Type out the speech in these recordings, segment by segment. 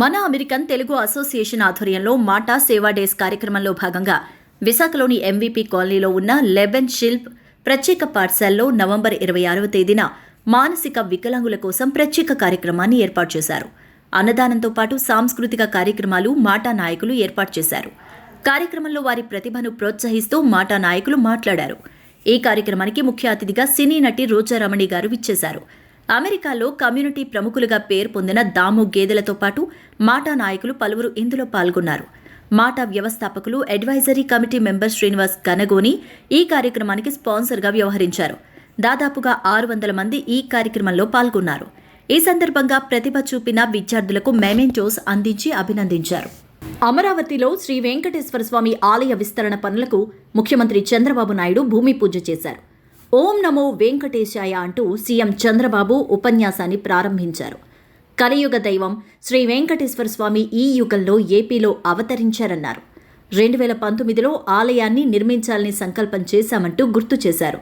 మన American Telugu association ఆధ్వర్యంలో మాటా సేవా డేస్ కార్యక్రమంలో భాగంగా విశాఖలోని ఎంవీపీ కాలనీలో ఉన్న లెబెన్ షిల్ప్ ప్రత్యేక పాఠశాలలో నవంబర్ ఇరవై ఆరవ తేదీన మానసిక వికలాంగుల కోసం ప్రత్యేక కార్యక్రమాన్ని ఏర్పాటు చేశారు. అన్నదానంతో పాటు సాంస్కృతిక కార్యక్రమాలు మాటా నాయకులు ఏర్పాటు చేశారు. కార్యక్రమంలో వారి ప్రతిభను ప్రోత్సహిస్తూ మాటా నాయకులు మాట్లాడారు. ఈ కార్యక్రమానికి ముఖ్య అతిథిగా సినీ నటి రోజారమణి గారు విచ్చేశారు. అమెరికాలో కమ్యూనిటీ ప్రముఖులుగా పేరు పొందిన దాము గేదెలతో పాటు మాటా నాయకులు పలువురు ఇందులో పాల్గొన్నారు. మాటా వ్యవస్థాపకులు advisory committee member Srinivas Ganagoni ఈ కార్యక్రమానికి స్పాన్సర్గా వ్యవహరించారు. దాదాపుగా ఆరు వందల మంది ఈ కార్యక్రమంలో పాల్గొన్నారు. ఈ సందర్భంగా ప్రతిభ చూపిన విద్యార్థులకు మెమెంటోస్ అందించి అభినందించారు. అమరావతిలో శ్రీ వెంకటేశ్వర స్వామి ఆలయ విస్తరణ పనులకు ముఖ్యమంత్రి చంద్రబాబు నాయుడు భూమి పూజ చేశారు. ఓం నమో వెంకటేశాయ అంటూ సీఎం చంద్రబాబు ఉపన్యాసాన్ని ప్రారంభించారు. కలియుగ దైవం శ్రీ వెంకటేశ్వర స్వామి ఈ యుగంలో ఏపీలో అవతరించారన్నారు. రెండు వేల పంతొమ్మిదిలో ఆలయాన్ని నిర్మించాలని సంకల్పం చేశామంటూ గుర్తు చేశారు.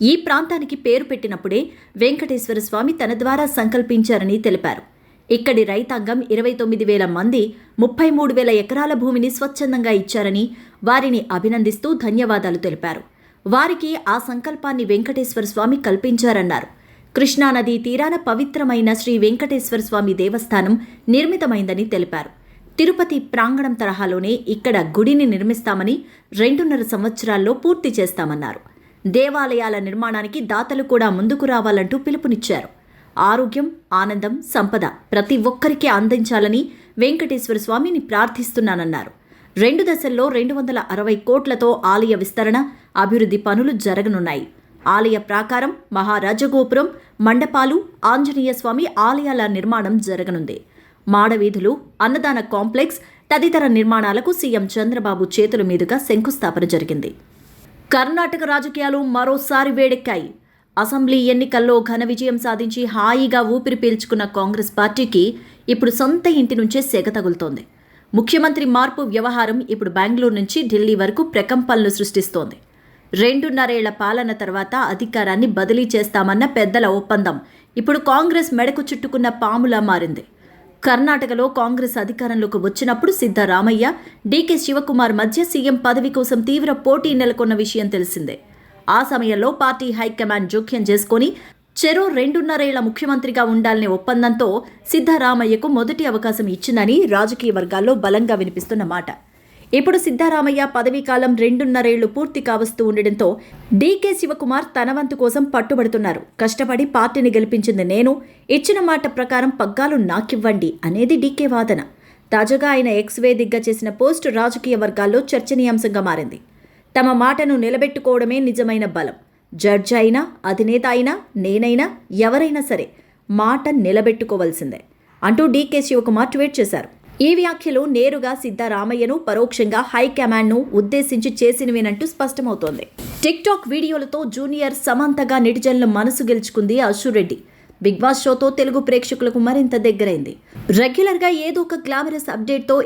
ఈ ప్రాంతానికి పేరు పెట్టినప్పుడే వెంకటేశ్వర స్వామి తన ద్వారా సంకల్పించారని తెలిపారు. ఇక్కడి రైతాంగం ఇరవై తొమ్మిది వేల మంది ముప్పై మూడు వేల ఎకరాల భూమిని స్వచ్ఛందంగా ఇచ్చారని వారిని అభినందిస్తూ ధన్యవాదాలు తెలిపారు. వారికి ఆ సంకల్పాన్ని వెంకటేశ్వర స్వామి కల్పించారన్నారు. కృష్ణానదీ తీరాన పవిత్రమైన శ్రీ వెంకటేశ్వర స్వామి దేవస్థానం నిర్మితమైందని తెలిపారు. తిరుపతి ప్రాంగణం తరహాలోనే ఇక్కడ గుడిని నిర్మిస్తామని రెండున్నర సంవత్సరాల్లో పూర్తి చేస్తామన్నారు. దేవాలయాల నిర్మాణానికి దాతలు కూడా ముందుకు రావాలంటూ పిలుపునిచ్చారు. ఆరోగ్యం ఆనందం సంపద ప్రతి ఒక్కరికి అందించాలని వెంకటేశ్వర స్వామిని ప్రార్థిస్తున్నానన్నారు. రెండు దశల్లో రెండు వందల అరవై కోట్లతో ఆలయ విస్తరణ అభివృద్ధి పనులు జరగనున్నాయి. ఆలయ ప్రాకారం మహారాజగోపురం మండపాలు ఆంజనేయ స్వామి ఆలయాల నిర్మాణం జరగనుంది. మాడవీధులు అన్నదాన కాంప్లెక్స్ తదితర నిర్మాణాలకు సీఎం చంద్రబాబు చేతుల మీదుగా శంకుస్థాపన జరిగింది. కర్ణాటక రాజకీయాలు మరోసారి వేడెక్కాయి. అసెంబ్లీ ఎన్నికల్లో ఘన విజయం సాధించి హాయిగా ఊపిరి పీల్చుకున్న కాంగ్రెస్ పార్టీకి ఇప్పుడు సొంత ఇంటి నుంచే సెగ తగులుతోంది. ముఖ్యమంత్రి మార్పు వ్యవహారం ఇప్పుడు బెంగళూరు నుంచి ఢిల్లీ వరకు ప్రకంపనలు సృష్టిస్తోంది. రెండున్నరేళ్ళ పాలన తర్వాత అధికారాన్ని బదిలీ చేస్తామన్న పెద్దల ఒప్పందం ఇప్పుడు కాంగ్రెస్ మెడకు చుట్టుకున్న పాములా మారింది. కర్ణాటకలో కాంగ్రెస్ అధికారంలోకి వచ్చినప్పుడు సిద్ధరామయ్య డీకే శివకుమార్ మధ్య సీఎం పదవి కోసం తీవ్ర పోటీ నెలకొన్న విషయం తెలిసిందే. ఆ సమయంలో పార్టీ హైకమాండ్ జోక్యం చేసుకొని చెరో రెండున్నరేళ్ళ ముఖ్యమంత్రిగా ఉండాలనే ఒప్పందంతో సిద్ధరామయ్యకు మొదటి అవకాశం ఇచ్చిందని రాజకీయ వర్గాల్లో బలంగా వినిపిస్తున్న మాట. ఇప్పుడు సిద్ధరామయ్య పదవీకాలం రెండున్నరేళ్ళు పూర్తి కావస్తూ ఉండడంతో డీకే శివకుమార్ తన వంతు కోసం పట్టుబడుతున్నారు. కష్టపడి పార్టీని గెలిపించింది నేను ఇచ్చిన మాట ప్రకారం పగ్గాలు నాకివ్వండి అనేది డీకే వాదన. తాజాగా ఆయన ఎక్స్ వేదికగా చేసిన పోస్ట్ రాజకీయ వర్గాల్లో చర్చనీయాంశంగా మారింది. తమ మాటను నిలబెట్టుకోవడమే నిజమైన బలం. జడ్జ్ అయినా అధినేత అయినా నేనైనా ఎవరైనా సరే మాట నిలబెట్టుకోవాల్సిందే అంటూ డీకే శివకుమార్ ట్వీట్ చేశారు. ఈ వ్యాఖ్యలు నేరుగా సిద్ధరామయ్యను పరోక్షంగా హైకమాండ్ను ఉద్దేశించి చేసినవేనంటూ స్పష్టమవుతోంది. టిక్టాక్ వీడియోలతో జూనియర్ సమంతగా నెటిజన్ల మనసు గెలుచుకుంది అశురెడ్డి బిగ్ బాస్ షోతో తెలుగు ప్రేక్షకులకు మరింత దగ్గరైంది. రెగ్యులర్గా ఏదో ఒక గ్లామరస్ అప్డేట్తో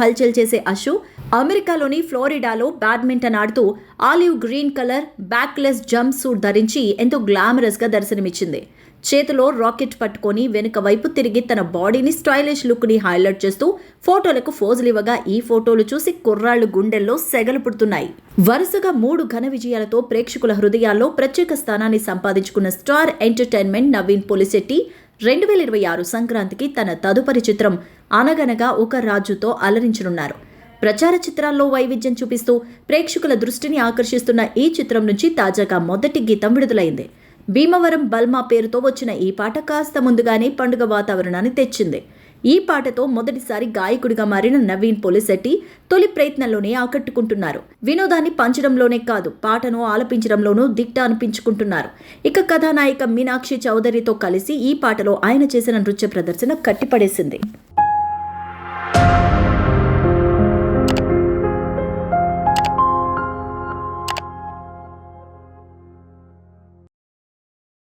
హల్చల్ చేసే అషు అమెరికాలోని ఫ్లోరిడాలో బ్యాడ్మింటన్ ఆడుతూ olive green colour backless jump suit ధరించి ఎంతో గ్లామరస్గా దర్శనమిచ్చింది. చేతిలో రాకెట్ పట్టుకొని వెనుక వైపు తిరిగి తన బాడీని స్టైలిష్ లుక్ని హైలైట్ చేస్తూ ఫోటోలకు ఫోజులు ఇవ్వగా ఈ ఫోటోలు చూసి కుర్రాళ్ళు గుండెల్లో సెగలు పుడుతున్నాయి. వరుసగా మూడు ఘన విజయాలతో ప్రేక్షకుల హృదయాల్లో ప్రత్యేక స్థానాన్ని సంపాదించుకున్న స్టార్ ఎంటర్టైన్మెంట్ నవీన్ పొలిశెట్టి రెండు వేల ఇరవై ఆరు సంక్రాంతికి తన తదుపరి చిత్రం అనగనగా ఒక రాజుతో అలరించనున్నారు. ప్రచార చిత్రాల్లో వైవిధ్యం చూపిస్తూ ప్రేక్షకుల దృష్టిని ఆకర్షిస్తున్న ఈ చిత్రం నుంచి తాజాగా మొదటి గీతం విడుదలైంది. భీమవరం బల్మా పేరుతో వచ్చిన ఈ పాట కాస్త ముందుగానే పండుగ వాతావరణాన్ని తెచ్చింది. ఈ పాటతో మొదటిసారి గాయకుడిగా మారిన నవీన్ పొలిశెట్టి తొలి ప్రయత్నంలోనే ఆకట్టుకుంటున్నారు. వినోదాన్ని పంచడంలోనే కాదు పాటను ఆలపించడంలోనూ దిట్ట అనిపించుకుంటున్నారు. ఇక కథానాయిక మీనాక్షి చౌదరితో కలిసి ఈ పాటలో ఆయన చేసిన నృత్య ప్రదర్శన కట్టిపడేసింది.